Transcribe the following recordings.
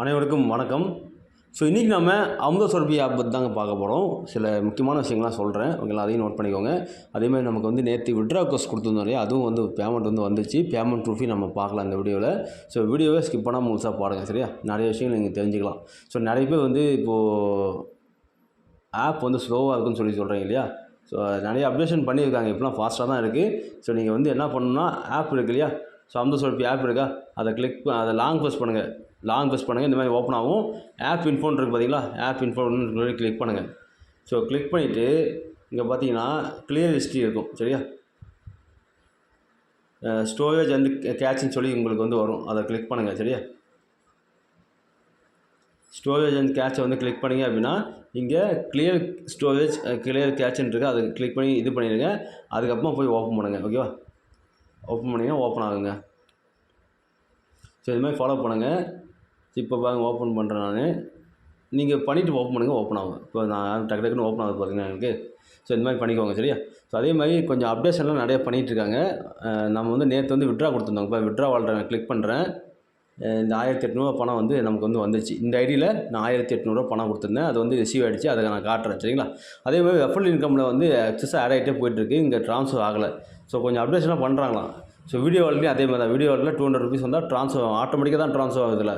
அனைவருக்கும் வணக்கம். ஸோ இன்றைக்கி நம்ம அமுத சுரபி ஆப் பற்றி தாங்க பார்க்க போகிறோம் சில முக்கியமான விஷயங்கள்லாம் சொல்கிறேன் ஓகேங்களா? அதையும் நோட் பண்ணிக்கோங்க. அதேமாதிரி நமக்கு வந்து நேற்று விட்ரா கோர்ஸ் கொடுத்துருந்தோம் இல்லையா? அதுவும் வந்து பேமெண்ட் வந்து வந்துச்சு. பேமெண்ட் ப்ரூஃபி நம்ம பார்க்கலாம் இந்த வீடியோவில் ஸோ வீடியோவை ஸ்கிப் பண்ணால் முழுசாக பாருங்கள் சரியா? நிறைய விஷயங்கள் நீங்கள் தெரிஞ்சுக்கலாம். ஸோ நிறைய பேர் வந்து இப்போது ஆப் வந்து ஸ்லோவாக இருக்குன்னு சொல்லி சொல்கிறீங்க இல்லையா? ஸோ நிறைய அப்டேஷன் பண்ணியிருக்காங்க. இப்போலாம் ஃபாஸ்ட்டாக தான் இருக்குது ஸோ நீங்கள் வந்து என்ன பண்ணணும்னா ஆப் இருக்கு இல்லையா? ஸோ அமுத சுரப்பி ஆப் இருக்கா? அதை கிளிக் அதை லாங் ப்ரெஸ் பண்ணுங்கள் லாங் ப்ரெஸ் பண்ணுங்கள் இந்த மாதிரி ஓப்பன் ஆகும். ஆப் இன்ஃபோன் இருக்குது பார்த்தீங்களா ஆப் இன்ஃபோன் கிளிக் பண்ணுங்கள் ஸோ கிளிக் பண்ணிவிட்டு இங்கே பார்த்தீங்கன்னா கிளியர் ஹிஸ்ட்ரி இருக்கும். சரியா? ஸ்டோரேஜ் வந்து கேட்ச்னு சொல்லி உங்களுக்கு வந்து வரும். அதை கிளிக் பண்ணுங்கள் சரியா? ஸ்டோரேஜ் அண்ட் கேட்சை வந்து கிளிக் பண்ணிங்க அப்படின்னா இங்கே கிளியர் ஸ்டோரேஜ் கிளியர் கேட்ச்னு இருக்குது அதை கிளிக் பண்ணி இது பண்ணிடுங்க. அதுக்கப்புறமா போய் ஓப்பன் பண்ணுங்கள் ஓகேவா ஓப்பன் பண்ணிங்கன்னா ஓப்பன் ஆகுங்க. ஸோ இது மாதிரி ஃபாலோ பண்ணுங்கள் இப்போ பாருங்கள் ஓப்பன் பண்ணுறேன் நான். நீங்கள் பண்ணிவிட்டு ஓப்பன் பண்ணுங்கள் ஓப்பன் ஆகும். இப்போ நான் டக்கு டக்குன்னு ஓப்பன் ஆகுது பார்த்தீங்கன்னா எனக்கு. ஸோ இந்த மாதிரி பண்ணிக்கோங்க சரியா? ஸோ அதே மாதிரி கொஞ்சம் அப்டேஷன்லாம் நிறைய பண்ணிகிட்ருக்காங்க நம்ம வந்து நேற்று வந்து விட்ரா கொடுத்துருந்தோம். இப்போ விட்ரா வாழ்கிறேன் கிளிக் பண்ணுறேன் இந்த ஆயிரத்தி எட்நூறுவா பணம் வந்து நமக்கு வந்து வந்துச்சு இந்த ஐடியில் நான் ஆயிரத்தி எட்நூறுவா பணம் கொடுத்துருந்தேன். அது வந்து ரிசீவ் ஆகிடுச்சு அதை நான் காட்டுறேன் சரிங்களா? அதே மாதிரி ரெஃபரல் இன்கமில் வந்து எக்ஸஸாக ஆட் ஆகிட்டே போயிட்டுருக்கு இங்கே ட்ரான்ஸ்ஃபர் ஆகலை. ஸோ கொஞ்சம் அப்டேஷன்லாம் பண்ணுறாங்களாம் ஸோ வீடியோ வால்லையும் அதே மாதிரி தான். வீடியோ வாலில் டூ ஹண்ட்ரட் ருபீஸ் வந்தால் ட்ரான்ஸ்ஃபர் ஆகும். ஆட்டோமேட்டிக்காக தான் ட்ரான்ஸ்ஃபர் ஆகுது இதில்.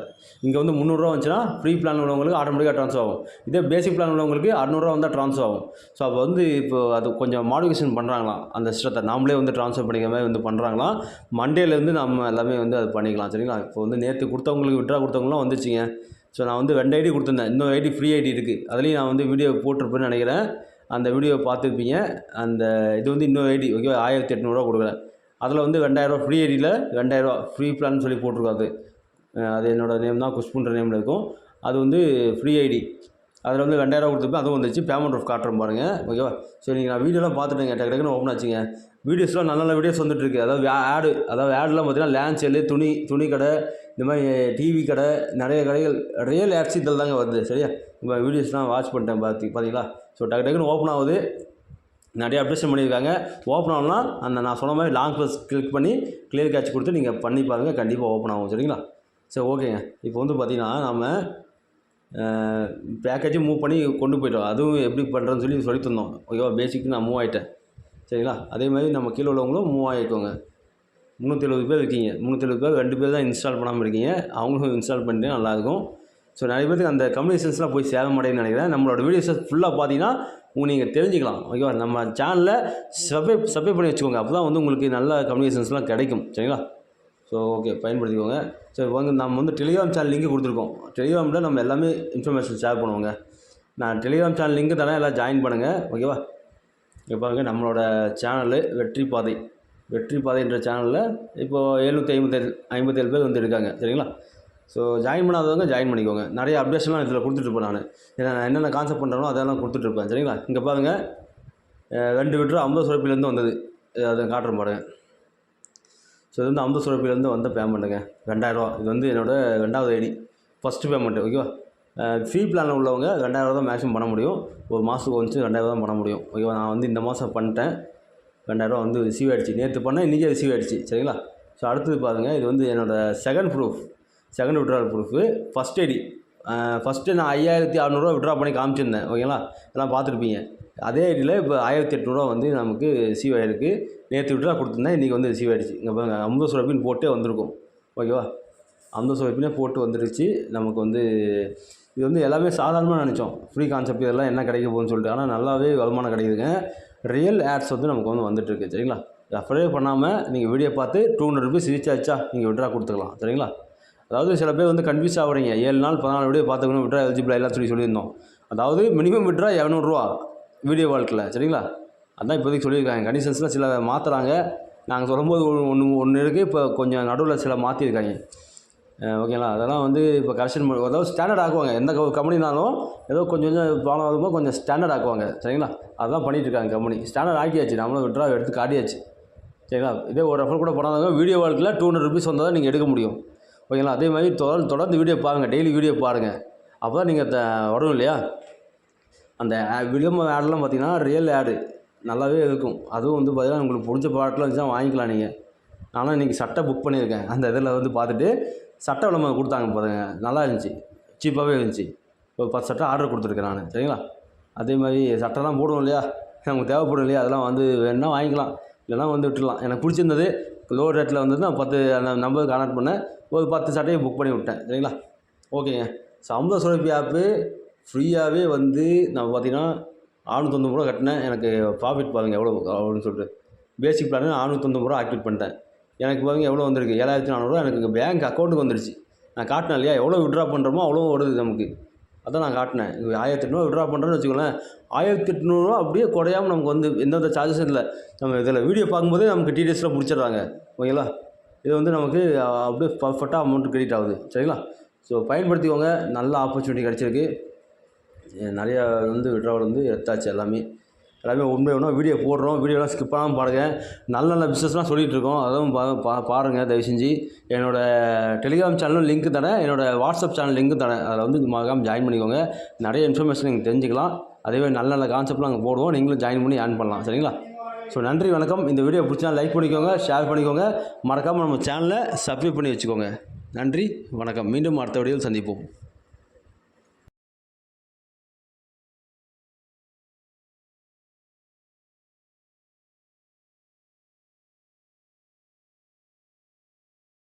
இங்கே வந்து முந்நூறுரூவா வந்துச்சுன்னா ஃப்ரீ பிளான் உள்ளவங்களுக்கு ஆட்டோமேட்டிக்காக ட்ரான்ஸ்ஃபர் ஆகும். இதே பேசிக் பிளான் உள்ளவங்களுக்கு அறநூறுவா வந்தால் ட்ரான்ஸ்ஃபர் ஆகும். ஸோ அப்போ வந்து இப்போ அது கொஞ்சம் மாடிஃபிகேஷன் பண்ணுறாங்களாம் அந்த சிஸ்டத்தை நாமளே வந்து ட்ரான்ஸ்ஃபர் பண்ணிக்கிற மாதிரி வந்து பண்ணுறாங்களாம் மண்டேலேருந்து நம்ம எல்லாமே வந்து அது பண்ணிக்கலாம் சரிங்களா? இப்போ வந்து நேற்று கொடுத்தவங்களுக்கு விட்ரா கொடுத்தவங்களாம் வந்துச்சுங்க. ஸோ நான் வந்து ரெண்டு ஐடி கொடுத்துருந்தேன். இன்னொரு ஐடி ஃப்ரீ ஐடி இருக்குது அதுலேயும் நான் வந்து வீடியோ போட்டிருப்பேன்னு நினைக்கிறேன். அந்த வீடியோ பார்த்துருப்பீங்க. அந்த இது வந்து இன்னொரு ஐடி ஓகே ஆயிரத்தி எட்நூறுவா கொடுக்குறேன். அதில் வந்து ரெண்டாயிரரூவா ஃப்ரீ ஐடியில் ரெண்டாயிரரூவா ஃப்ரீ பிளான் சொல்லி போட்டிருக்காது அது. என்னோட நேம் தான் குஷ்புன்ற நேமில் இருக்கும். அது வந்து ஃப்ரீ ஐடி அதில் வந்து ரெண்டாயிரம் கொடுத்துருப்பேன் அதுவும் வந்துச்சு பேமெண்ட் ஆஃப் காட்டுறேன் பாருங்கள் ஓகேவா சரி நீங்கள் நான் வீடியோலாம் பார்த்துட்டேங்க டக்கு டக்குன்னு ஓப்பன் ஆச்சுங்க. வீடியோஸ்லாம் நல்ல நல்ல வீடியோஸ் வந்துட்டுருக்கு அதாவது ஆடு அதாவது ஆடுலாம் பார்த்தீங்கன்னா லேண்ட் சேலு துணி துணி கடை இந்த மாதிரி டிவி கடை நிறைய கடைகள் ரியல் ஆப்ஸ் இதில் தாங்க வருது. சரியா? இப்போ வீடியோஸ்லாம் வாட்ச் பண்ணிட்டேன் பார்த்து பார்த்தீங்களா ஸோ டக்கு டக்குன்னு ஓப்பன் ஆகுது. நிறைய அப்டேஷன் பண்ணியிருக்காங்க. ஓப்பன் ஆகலாம் அந்த நான் சொன்ன மாதிரி லாங் ப்ரெஸ் கிளிக் பண்ணி கிளியர் கேட்ச் கொடுத்து நீங்கள் பண்ணி பாருங்கள் கண்டிப்பாக ஓப்பன் ஆகும் சரிங்களா? சரி ஓகேங்க இப்போ வந்து பார்த்திங்கன்னா நம்ம பேக்கேஜும் மூவ் பண்ணி கொண்டு போயிட்டோம். அதுவும் எப்படி பண்ணுறேன்னு சொல்லி சொல்லி தந்தோம். ஓகேவா பேசிக்கு நான் மூவ் ஆகிட்டேன் சரிங்களா? அதே மாதிரி நம்ம கீழே உள்ளவங்களும் மூவ் ஆகிக்கோங்க. முந்நூற்றி எழுபது பேர் இருக்கீங்க. முந்நூற்றி எழுபது பேர் ரெண்டு பேர் தான் இன்ஸ்டால் பண்ணாமல் இருக்கீங்க. அவங்களும் இன்ஸ்டால் பண்ணிட்டு நல்லாயிருக்கும் ஸோ நிறைய பேருக்கு அந்த கம்யூனிகேஷன்ஸ்லாம் போய் சேர மாட்டேங்குன்னு நினைக்கிறேன். நம்மளோட வீடியோஸை ஃபுல்லாக பார்த்தீங்கன்னா நீங்கள் தெரிஞ்சுக்கலாம். ஓகேவா நம்ம சேனலில் சப்ஸ்கிரைப் சப்ஸ்கிரைப் பண்ணி வச்சுக்கோங்க. அப்போ தான் வந்து உங்களுக்கு நல்ல கம்யூனிகேஷன்ஸ்லாம் கிடைக்கும். சரிங்களா? ஸோ ஓகே பயன்படுத்திக்கோங்க. சரி வந்து நம்ம வந்து டெலிகிராம் சேனல் லிங்க் கொடுத்துருக்கோம். டெலிகிராமில் நம்ம எல்லாமே இன்ஃபர்மேஷன் ஷேர் பண்ணுவோங்க. நான் டெலிகிராம் சேனல் லிங்க் தரேன். எல்லாம் ஜாயின் பண்ணுங்கள் ஓகேவா இப்போ பாருங்க நம்மளோட சேனலு வெற்றி பாதை. வெற்றி பாதைன்ற சேனலில் இப்போது எழுநூற்றி ஐம்பத்தேழு ஐம்பத்தேழு பேர் வந்து இருக்காங்க. சரிங்களா? ஸோ ஜாயின் பண்ணாதவங்க ஜாயின் பண்ணிக்கோங்க. நிறைய அப்டேஷன்லாம் இதில் கொடுத்துட்ருப்பேன் நான். ஏன்னா நான் என்னென்ன கான்செப்ட் பண்ணுறனோ அதெல்லாம் கொடுத்துட்ருப்பேன் சரிங்களா? இங்கே பாருங்கள் ரெண்டு விட்ரு ஐம்பது சுரப்பிலேருந்து வந்தது. அதை காட்டுறேன் பாருங்க. ஸோ இது வந்து ஐம்பது சுரப்பிலேருந்து வந்த பேமெண்ட்டுங்க ரெண்டாயிரரூவா இது வந்து என்னோட ரெண்டாவது ஐடி. ஃபஸ்ட்டு பேமெண்ட்டு ஓகேவா ஃப்ரீ பிளானில் உள்ளவங்க ரெண்டாயிரரூவா தான் மேக்ஸிமம் பண்ண முடியும். ஒரு மாதத்துக்கு வந்துச்சு ரெண்டாயிரரூவா தான் பண்ண முடியும். ஓகேவா நான் வந்து இந்த மாதம் பண்ணிட்டேன். ரெண்டாயிரரூவா வந்து ரிசீவ் ஆகிடுச்சு நேற்று பண்ணேன் இன்றைக்கே ரிசீவ் ஆகிடுச்சு சரிங்களா? ஸோ அடுத்தது பாருங்கள் இது வந்து என்னோடய second proof second withdrawal proof first ID first நான் ஐயாயிரத்தி அறநூறுவா விட்ரா பண்ணி காமிச்சிருந்தேன். ஓகேங்களா எல்லாம் பார்த்துருப்பீங்க. அதே ஐடியில் இப்போ ஆயிரத்தி எட்நூறுவா வந்து நமக்கு ரிசீவ் ஆகிருக்கு நேற்று விட்ரா கொடுத்துருந்தேன். இன்றைக்கி வந்து ரிசீவ் ஆகிடுச்சு இங்கே பாருங்க அமுத சுரப்பின்னு போட்டே வந்திருக்கும். ஓகேவா அமுத சுரப்பினே போட்டு வந்துருச்சு. நமக்கு வந்து இது வந்து எல்லாமே சாதாரணமாக நினச்சோம். ஃப்ரீ கான்செப்ட் இதெல்லாம் என்ன கிடைக்க போகுதுன்னு சொல்லிட்டு. ஆனால் நல்லாவே வருமானம் கிடைக்குதுங்க ரியல் ஆட்ஸ் வந்து நமக்கு வந்து வந்துட்டுருக்கு. சரிங்களா? ரெஃபரே பண்ணாமல் நீங்கள் வீடியோ பார்த்து டூ ஹண்ட்ரட் ருபீஸ் ரீச் ஆச்சா? நீங்கள் விட்ரா கொடுத்துக்கலாம். சரிங்களா? அதாவது சில பேர் வந்து கன்ஃபியூஸ் ஆகுறீங்க ஏழு நாள் பதினாலு வீடியோ பார்த்துக்கணும் விட்ரா எலிஜிபிள் எல்லாம் சொல்லி சொல்லியிருந்தோம். அதாவது மினிமம் விட்ரா இரநூறுவா வீடியோ வாழ்க்கையில் சரிங்களா? அதான் இப்போதைக்கு சொல்லியிருக்காங்க. கண்டிஷன்ஸ்லாம் சில மாற்றுறாங்க நாங்கள் சொல்லும்போது ஒன்று ஒன்று இருக்குது இப்போ கொஞ்சம் நடுவில் சில மாற்றிருக்காங்க ஓகேங்களா? அதெல்லாம் வந்து இப்போ கரெக்ஷன் அதாவது ஸ்டாண்டர்ட் ஆக்குவாங்க. எந்த கம்பெனினாலும் ஏதோ கொஞ்சம் கொஞ்சம் ப்ராப்ளம் ஆகும்போது கொஞ்சம் ஸ்டாண்டர்ட் ஆக்குவாங்க. சரிங்களா? அதான் பண்ணிகிட்டு இருக்காங்க கம்பெனி ஸ்டாண்டர்ட் ஆக்கியாச்சு. நம்மளும் விட்ரா எடுத்து காட்டியாச்சு. சரிங்களா? இதே ஒரு ரெஃபர் கூட பண்ணாதவங்க வீடியோ வாழ்க்கையில் டூ ஹண்ட்ரட் ருபீஸ் வந்தால் தான் நீங்கள் எடுக்க முடியும். ஓகேங்களா? அதே மாதிரி தொடர்ந்து தொடர்ந்து வீடியோ பாருங்கள் டெய்லி வீடியோ பாருங்கள் அப்போ தான் நீங்கள் வரும் இல்லையா? அந்த விளம்பரம் ஆடெலாம் பார்த்தீங்கன்னா ரியல் ஆடு நல்லாவே இருக்கும். அதுவும் வந்து பார்த்தீங்கன்னா உங்களுக்கு பிடிச்ச ப்ராடக்ட்லாம் இருந்துச்சுன்னா வாங்கிக்கலாம் நீங்கள் நானும் இன்றைக்கி சட்டை புக் பண்ணியிருக்கேன். அந்த இதில் வந்து பார்த்துட்டு சட்டை விளம்பரம் கொடுத்தாங்க பாருங்க. நல்லா இருந்துச்சு. சீப்பாகவே இருந்துச்சு. ஒரு பத்து சட்டை ஆர்டர் கொடுத்துருக்கேன் நான். சரிங்களா? அதே மாதிரி சட்டைலாம் போடுவோம் இல்லையா? நமக்கு தேவைப்படும் இல்லையா? அதெல்லாம் வந்து வேணுன்னா வாங்கிக்கலாம். இல்லைனா வந்து விட்டுடலாம். எனக்கு பிடிச்சிருந்தது லோ ரேட்டில் வந்து நான் பத்து அந்த நம்பருக்கு கான்டாக்ட் பண்ணேன். ஒரு பத்து சட்டையை புக் பண்ணி விட்டேன் சரிங்களா? ஓகேங்க ஸோ அமுத சுரப்பி ஆப்பு ஃப்ரீயாகவே வந்து நான் பார்த்தீங்கன்னா ஆறுநூத்தொம்பது ரூபா கட்டினேன். எனக்கு ப்ராஃபிட் பாருங்கள் எவ்வளோ அப்படின்னு சொல்லிட்டு. பேசிக் பிளான் ஆறுநூத்தொம்பது ரூபா ஆக்டிவேட் பண்ணிட்டேன். எனக்கு பாருங்கள் எவ்வளோ வந்திருக்கு? ஏழாயிரத்தி நானூறுரூவா எனக்கு பேங்க் அக்கௌண்ட்டுக்கு வந்துருச்சு. நான் காட்டினேன் இல்லையா எவ்வளோ விட்ரா பண்ணுறோமோ அவ்வளோ வருது நமக்கு. அதான் நான் காட்டினேன். ஆயிரத்தி எட்நூறுவா விட்ரா பண்ணுறேன்னு வச்சுக்கோங்களேன் ஆயிரத்தி எட்நூறுவா அப்படியே குறையாமல் நமக்கு வந்து எந்தெந்த சார்ஜஸும் இல்லை. நம்ம இதில் வீடியோ பார்க்கும்போதே நமக்கு டீடைல்ஸ்லாம் பிடிச்சிடுறாங்க ஓகேங்களா? இது வந்து நமக்கு அப்படியே பர்ஃபெக்டாக அமௌண்ட் கிரெடிட் ஆகுது. சரிங்களா? ஸோ பயன்படுத்திக்கோங்க. நல்ல ஆப்பர்ச்சுனிட்டி கிடச்சிருக்கு. நிறையா வந்து விட்ராவல் வந்து எடுத்தாச்சு எல்லாமே. எல்லாமே உண்மை ஒன்றும் வீடியோ போடுறோம். வீடியோலாம் ஸ்கிப் பண்ணாமல் பாருங்க. நல்ல நல்ல பிஸ்னஸ்லாம் சொல்லிகிட்டு இருக்கோம். அதுவும் பா பா பாருங்கள் தயவு செஞ்சு என்னோடய டெலிகிராம் சேனலும் லிங்க் தரேன். என்னோடய வாட்ஸ்அப் சேனல் லிங்க் தரேன். அதில் வந்து மறக்காமல் ஜாயின் பண்ணிக்கோங்க. நிறைய இன்ஃபர்மேஷன் நீங்கள் தெரிஞ்சுக்கலாம். அதேமாதிரி நல்ல நல்ல கான்செப்ட்லாம் அங்கே போடுவோம். நீங்களும் ஜாயின் பண்ணி ஏர்ன் பண்ணலாம். சரிங்களா? ஸோ நன்றி வணக்கம். இந்த வீடியோ பிடிச்சினா லைக் பண்ணிக்கோங்க ஷேர் பண்ணிக்கோங்க. மறக்காமல் நம்ம சேனலை சப்ஸ்கிரைப் பண்ணி வச்சுக்கோங்க. நன்றி வணக்கம். மீண்டும் அடுத்த வீடியோவில் சந்திப்போம்.